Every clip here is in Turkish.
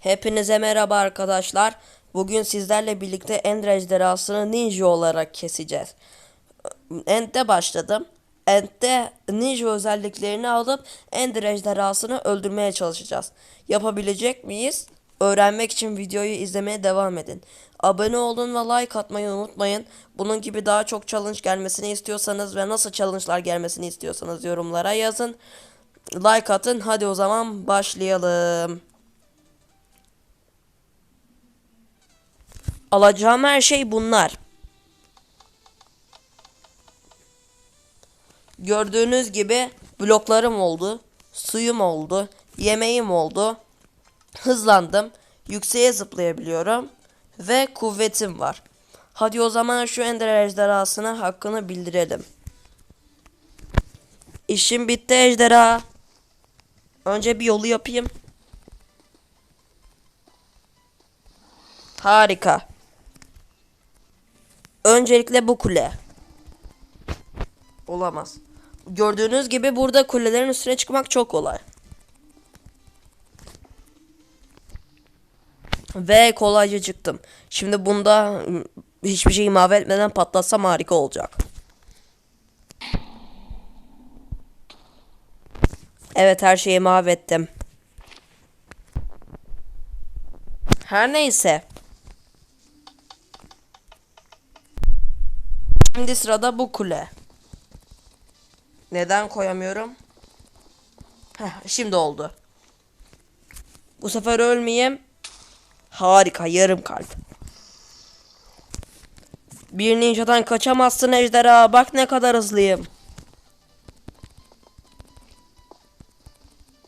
Hepinize merhaba arkadaşlar. Bugün sizlerle birlikte Ender ejderhasını ninja olarak keseceğiz. End'de başladım. End'de ninja özelliklerini alıp Ender ejderhasını öldürmeye çalışacağız. Yapabilecek miyiz? Öğrenmek için videoyu izlemeye devam edin. Abone olun ve like atmayı unutmayın. Bunun gibi daha çok challenge gelmesini istiyorsanız ve nasıl challenge'lar gelmesini istiyorsanız yorumlara yazın. Like atın. Hadi o zaman başlayalım. Alacağım her şey bunlar. Gördüğünüz gibi bloklarım oldu. Suyum oldu. Yemeğim oldu. Hızlandım. Yükseğe zıplayabiliyorum. Ve kuvvetim var. Hadi o zaman şu ender ejderhasına hakkını bildirelim. İşim bitti ejderha. Önce bir yolu yapayım. Harika. Öncelikle bu kule. Olamaz. Gördüğünüz gibi burada kulelerin üstüne çıkmak çok kolay. Ve kolayca çıktım. Şimdi bunda ım, hiçbir şeyi mahvetmeden patlatsam harika olacak. Evet her şeyi mahvettim. Her neyse. Şimdi sırada bu kule. Neden koyamıyorum? Heh, şimdi oldu. Bu sefer ölmeyeyim. Harika yarım kalp. Bir ninjadan kaçamazsın ejderha. Bak ne kadar hızlıyım.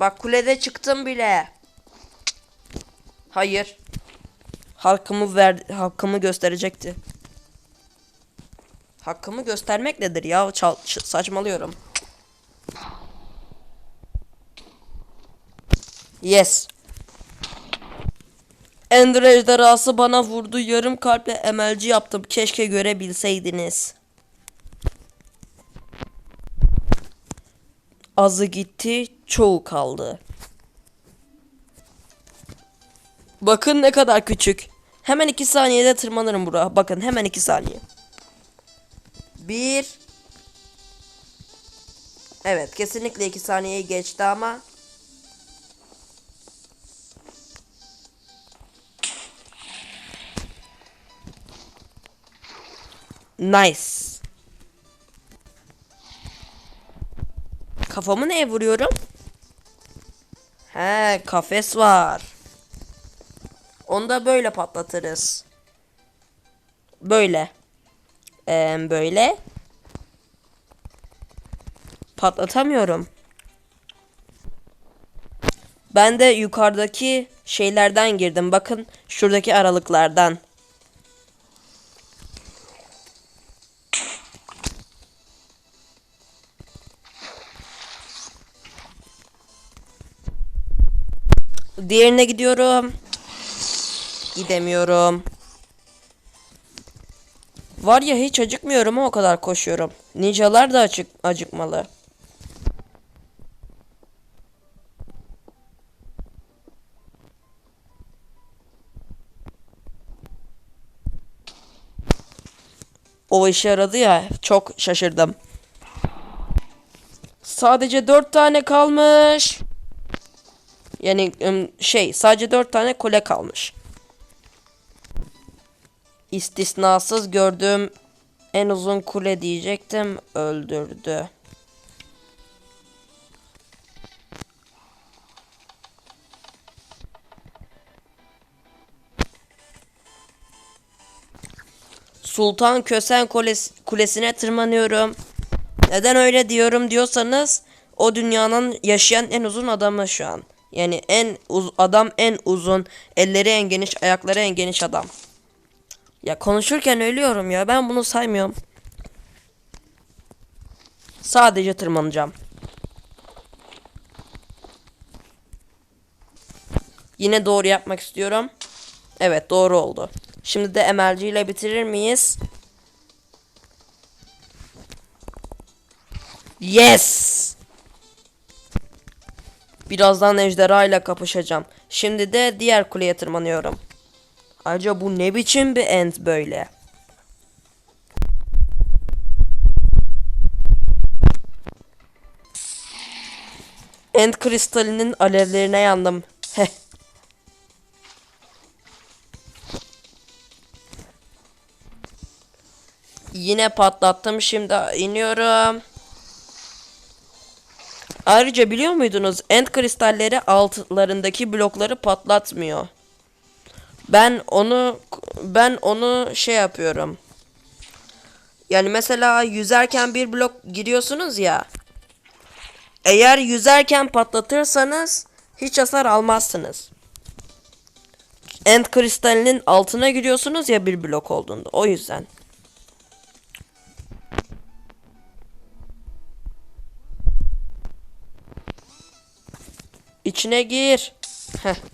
Bak kulede çıktım bile. Hayır. Hakkımı ver hakkımı gösterecekti. Hakkımı göstermek nedir ya? Çal- saçmalıyorum. Yes. Ender ejderhası bana vurdu. Yarım kalple emelci yaptım. Keşke görebilseydiniz. Azı gitti, çoğu kaldı. Bakın ne kadar küçük. Hemen iki saniyede tırmanırım buraya. Bakın hemen iki saniye. Bir. Evet kesinlikle iki saniyeyi geçti ama. Nice. Kafamı neye vuruyorum? He kafes var. Onu da böyle patlatırız. Böyle. Ee, böyle. Patlatamıyorum. Ben de yukarıdaki şeylerden girdim. Bakın şuradaki aralıklardan. Diğerine gidiyorum. Gidemiyorum. Var ya hiç acıkmıyorum o kadar koşuyorum. Ninjalar da acık acıkmalı. O işe yaradı ya çok şaşırdım. Sadece dört tane kalmış. Yani şey sadece dört tane kule kalmış. İstisnasız gördüğüm en uzun kule diyecektim öldürdü. Sultan Kösen Kules- Kulesi'ne tırmanıyorum. Neden öyle diyorum diyorsanız o dünyanın yaşayan en uzun adamı şu an. Yani en uz adam en uzun, elleri en geniş, ayakları en geniş adam. Ya konuşurken ölüyorum ya. Ben bunu saymıyorum. Sadece tırmanacağım. Yine doğru yapmak istiyorum. Evet doğru oldu. Şimdi de MLG ile bitirir miyiz? Yes. Birazdan ejderha ile kapışacağım. Şimdi de diğer kuleye tırmanıyorum. Ayrıca bu ne biçim bir end böyle? End kristalinin alevlerine yandım. Heh. Yine patlattım şimdi iniyorum. Ayrıca biliyor muydunuz end kristalleri altlarındaki blokları patlatmıyor. Ben onu ben onu şey yapıyorum. Yani mesela yüzerken bir blok giriyorsunuz ya. Eğer yüzerken patlatırsanız hiç hasar almazsınız. End kristalinin altına giriyorsunuz ya bir blok olduğunda. O yüzden. İçine gir. Heh.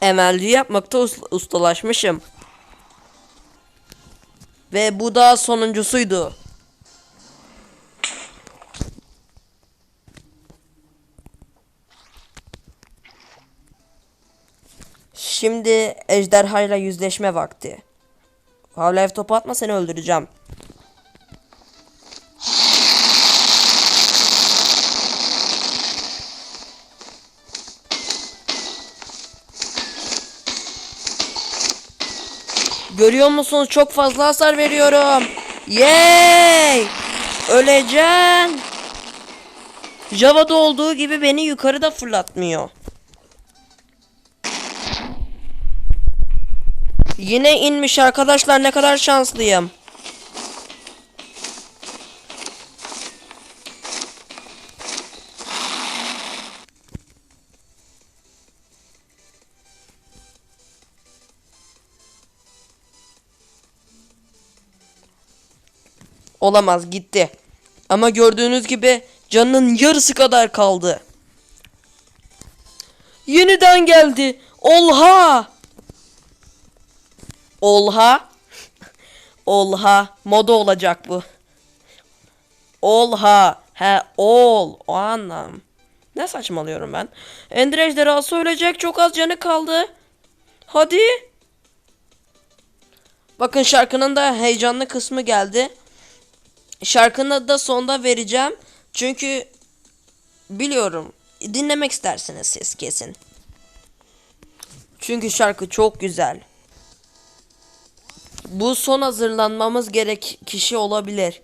Emelci yapmakta us- ustalaşmışım. Ve bu da sonuncusuydu. Şimdi ejderhayla yüzleşme vakti. Havlayıp topu atma seni öldüreceğim. Görüyor musunuz? Çok fazla hasar veriyorum. Yay! Öleceğim. Java'da olduğu gibi beni yukarıda fırlatmıyor. Yine inmiş arkadaşlar ne kadar şanslıyım. Olamaz gitti. Ama gördüğünüz gibi canının yarısı kadar kaldı. Yeniden geldi. Olha! Olha. Olha. Moda olacak bu. Olha. He ol. O anlam. Ne saçmalıyorum ben. Ender ejderhası ölecek. Çok az canı kaldı. Hadi. Bakın şarkının da heyecanlı kısmı geldi. Şarkının adı da sonda vereceğim. Çünkü biliyorum. Dinlemek istersiniz siz kesin. Çünkü şarkı çok güzel. Bu son hazırlanmamız gerek kişi olabilir.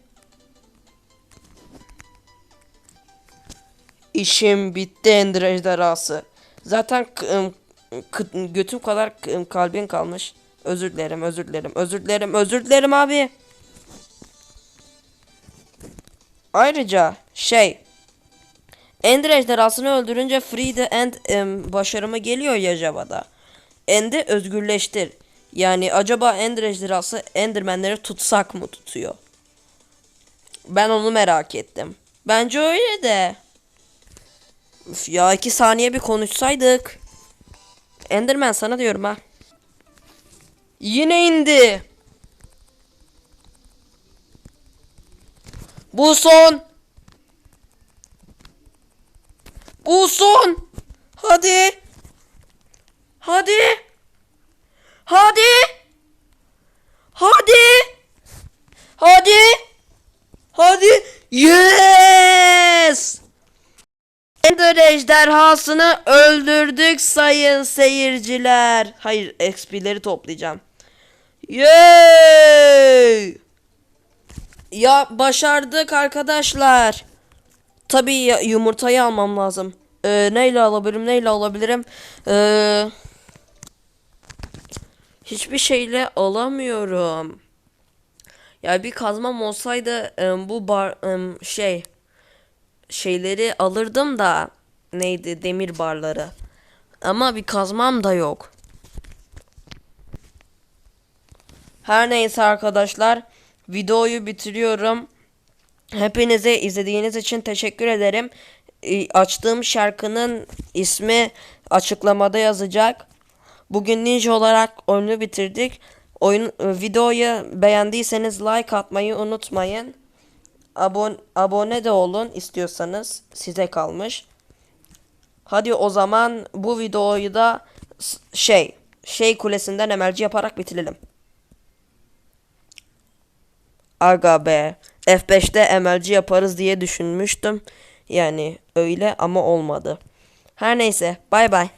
İşim bitti Ender ejderhası. Zaten götüm kadar kalbin kalmış. Özür dilerim, özür dilerim, özür dilerim, özür dilerim abi. Ayrıca şey Ender ejderhasını öldürünce Free the End em, başarımı geliyor ya Java'da. End'i özgürleştir. Yani acaba Ender ejderhası Endermenleri tutsak mı tutuyor? Ben onu merak ettim. Bence öyle de. Üf ya iki saniye bir konuşsaydık. Enderman sana diyorum ha. Yine indi. Bu son. Bu son. Hadi. Hadi. Hadi. Hadi. Hadi. Hadi. Yes. Ender ejderhasını öldürdük sayın seyirciler. Hayır XP'leri toplayacağım. Yay! Ya başardık arkadaşlar. Tabii ya- yumurtayı almam lazım. Ee, neyle alabilirim? Neyle alabilirim? Ee, hiçbir şeyle alamıyorum. Ya bir kazmam olsaydı em, bu bar em, şey şeyleri alırdım da neydi demir barları. Ama bir kazmam da yok. Her neyse arkadaşlar videoyu bitiriyorum. Hepinize izlediğiniz için teşekkür ederim. Ee, Açtığım şarkının ismi açıklamada yazacak. Bugün ninja olarak oyunu bitirdik. Oyun e, videoyu beğendiyseniz like atmayı unutmayın. Abone abone de olun istiyorsanız size kalmış. Hadi o zaman bu videoyu da şey şey kulesinden emelci yaparak bitirelim. Aga be. F5'te emelci yaparız diye düşünmüştüm. Yani öyle ama olmadı. Her neyse. Bay bay.